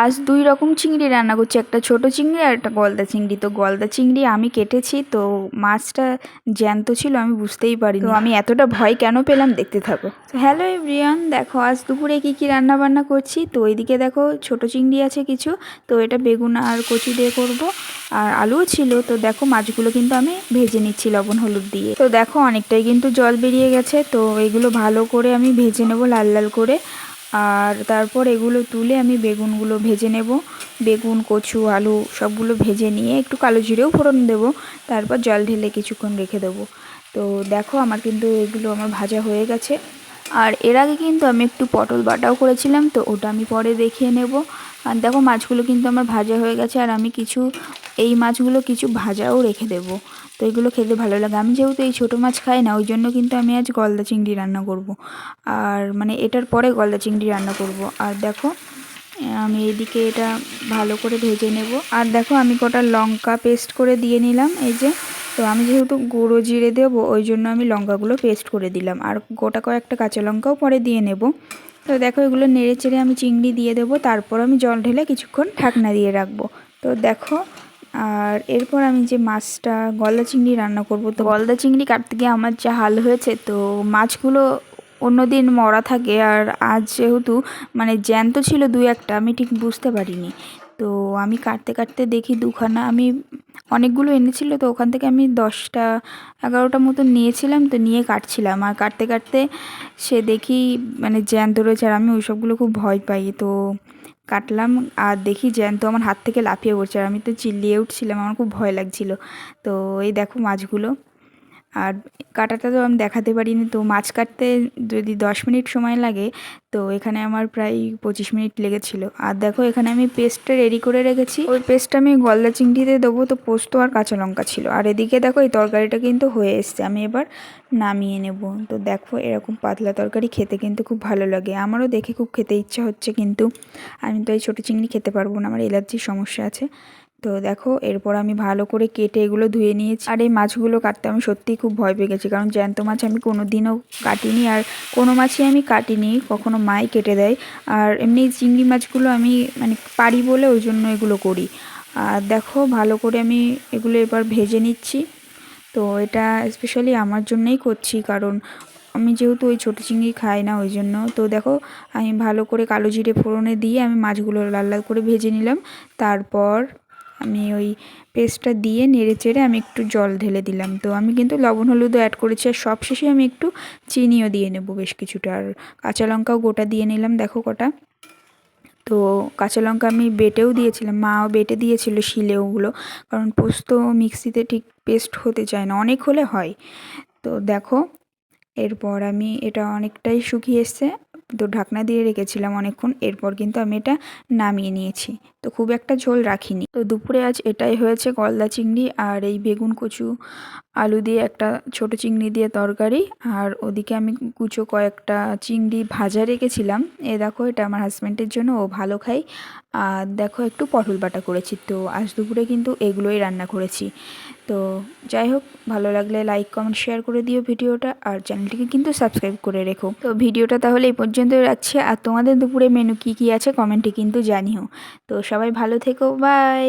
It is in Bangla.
আজ দুই রকম চিংড়ি রান্না করছি, একটা ছোট চিংড়ি আর একটা গলদা চিংড়ি। তো গলদা চিংড়ি আমি কেটেছি, তো মাছটা জ্যান্ত ছিল, আমি বুঝতেই পারিনি। তো আমি এতটা ভয় কেন পেলাম দেখতে থাকো। তো হ্যালো এভরিয়ান দেখো আজ দুপুরে কী কী রান্না বান্না করছি। তো ওইদিকে দেখো ছোট চিংড়ি আছে কিছু, তো এটা বেগুন আর কচু দিয়ে করব। আর আলুও ছিল, তো দেখো মাছগুলো কিন্তু আমি ভেজে নিচ্ছি লবণ, হলুদ দিয়ে। তো দেখো অনেকটাই কিন্তু জল বেরিয়ে গেছে, তো এগুলো ভালো করে আমি ভেজে নেব লাল লাল করে। আর তারপর এগুলো তুলে আমি বেগুনগুলো ভেজে নেব। বেগুন, কচু, আলু সবগুলো ভেজে নিয়ে একটু কালো জিরেও ফোড়ন দেবো। তারপর জল ঢেলে কিছুক্ষণ রেখে দেবো। তো দেখো আমার কিন্তু এগুলো আমার ভাজা হয়ে গেছে। আর এর আগে কিন্তু আমি একটু পটল বাটাও করেছিলাম, তো ওটা আমি পরে দেখিয়ে নেব। আর দেখো মাছগুলো কিন্তু আমার ভাজা হয়ে গেছে, আর আমি কিছু, এই মাছগুলো কিছু ভাজাও রেখে দেবো। তো এগুলো খেতে ভালো লাগে। আমি যেহেতু এই ছোটো মাছ খাই না, ওই জন্য কিন্তু আমি আজ গলদা চিংড়ি রান্না করব। আর মানে এটার পরে গলদা চিংড়ি রান্না করব। আর দেখো, আমি এদিকে এটা ভালো করে ভেজে নেব। আর দেখো, আমি কটা লঙ্কা পেস্ট করে দিয়ে নিলাম এই যে। তো আমি যেহেতু গুঁড়ো জিরে দেবো, ওই জন্য আমি লঙ্কাগুলো পেস্ট করে দিলাম। আর গোটা কয়েকটা কাঁচা লঙ্কাও পরে দিয়ে নেব। তো দেখো, এগুলো নেড়ে চেড়ে আমি চিংড়ি দিয়ে দেবো। তারপর আমি জল ঢেলে কিছুক্ষণ ঢাকনা দিয়ে রাখব। তো দেখো আর এরপর আমি যে মাছটা গলদা চিংড়ি রান্না করব, তো গলদা চিংড়ি কাটতে গিয়ে আমার যা হাল হয়েছে, তো মাছগুলো অন্য দিন মরা থাকে। আর আজ যেহেতু মানে জ্যান্ত ছিল দু একটা, আমি ঠিক বুঝতে পারিনি। তো আমি কাটতে কাটতে দেখি দুখানা, আমি অনেকগুলো এনেছিল, তো ওখান থেকে আমি দশটা, এগারোটা মতো নিয়েছিলাম, তো নিয়ে কাটছিলাম। আর কাটতে কাটতে সে দেখি মানে জ্যান্ত রয়েছে, আর আমি ওই সবগুলো খুব ভয় পাই। তো কাটলাম আর দেখি জ্যান্ত আমার হাত থেকে লাফিয়ে পড়ছে আর আমি তো চিল্লিয়ে উঠছিলাম, আমার খুব ভয় লাগছিল। তো এই দেখো মাছগুলো। আর কাটাটা তো আমি দেখাতে পারিনি, তো মাছ কাটতে যদি দশ মিনিট সময় লাগে, তো এখানে আমার প্রায় পঁচিশ মিনিট লেগেছিল। আর দেখো, এখানে আমি পেস্টটা রেডি করে রেখেছি। ওই পেস্টটা আমি গলদা চিংড়িতে দেবো, তো পোস্ত আর কাঁচা লঙ্কা ছিল। আর এদিকে দেখো, এই তরকারিটা কিন্তু হয়ে এসছে, আমি এবার নামিয়ে নেব। তো দেখো, এরকম পাতলা তরকারি খেতে কিন্তু খুব ভালো লাগে। আমারও দেখে খুব খেতে ইচ্ছা হচ্ছে, কিন্তু আমি তো এই ছোটো চিংড়ি খেতে পারব না, আমার এলার্জির সমস্যা আছে। তো দেখো, এরপর আমি ভালো করে কেটে এগুলো ধুয়ে নিয়েছি। আর এই মাছগুলো কাটতে আমি সত্যিই খুব ভয় পেয়ে গেছি, কারণ জ্যান্ত মাছ আমি কোনো দিনও কাটিনি আর কোনো মাছই আমি কাটিনি, কখনো মাই কেটে দেয়। আর এমনি চিংড়ি মাছগুলো আমি মানে পারি বলে ওই জন্য এগুলো করি। আর দেখো, ভালো করে আমি এগুলো এবার ভেজে নিচ্ছি। তো এটা স্পেশালি আমার জন্যই করছি, কারণ আমি যেহেতু ওই ছোটো চিংড়ি খাই না ওই জন্য। তো দেখো, আমি ভালো করে কালো জিরে ফোড়নে দিয়ে আমি মাছগুলো লাল লাল করে ভেজে নিলাম। তারপর আমি ওই পেস্টটা দিয়ে নেড়ে চেড়ে আমি একটু জল ঢেলে দিলাম। তো আমি কিন্তু লবণ, হলুদও অ্যাড করেছি আর সব শেষে আমি একটু চিনিও দিয়ে নেব বেশ কিছুটা। আর কাঁচা লঙ্কাও গোটা দিয়ে নিলাম, দেখো কটা। তো কাঁচা লঙ্কা আমি বেটেও দিয়েছিলাম, মাও বেটে দিয়েছিল শিলে ওগুলো, কারণ পোস্ত মিক্সিতে ঠিক পেস্ট হতে চায় না, অনেক হলে হয়। তো দেখো, এরপর আমি এটা অনেকটাই শুকিয়ে এসছে। তো ঢাকনা দিয়ে রেখেছিলাম অনেকক্ষণ, এরপর কিন্তু আমি এটা নামিয়ে নিয়েছি। তো খুব একটা ঝোল রাখিনি। তো দুপুরে আজ এটাই হয়েছে গলদা চিংড়ি আর এই বেগুন কচু, আলু দিয়ে একটা ছোট চিংড়ি দিয়ে তরকারি। আর ওদিকে আমি কুচো কয়েকটা চিংড়ি ভাজা রেখেছিলাম। এ দেখো, এটা আমার হাজব্যান্ডের জন্য, ও ভালো খাই আর দেখো, একটু পটল বাটা করেছি। তো আজ দুপুরে কিন্তু এগুলোই রান্না করেছি। তো যাই হোক, ভালো লাগলে লাইক কমেন্ট শেয়ার করে দিও ভিডিওটা আর চ্যানেলটিকে কিন্তু সাবস্ক্রাইব করে রেখো। তো ভিডিওটা তাহলে এই পর্যন্ত রাখছি আর তোমাদের দুপুরে মেনু কি কি আছে কমেন্টে কিন্তু জানিও। তো সবাই ভালো থেকো বাই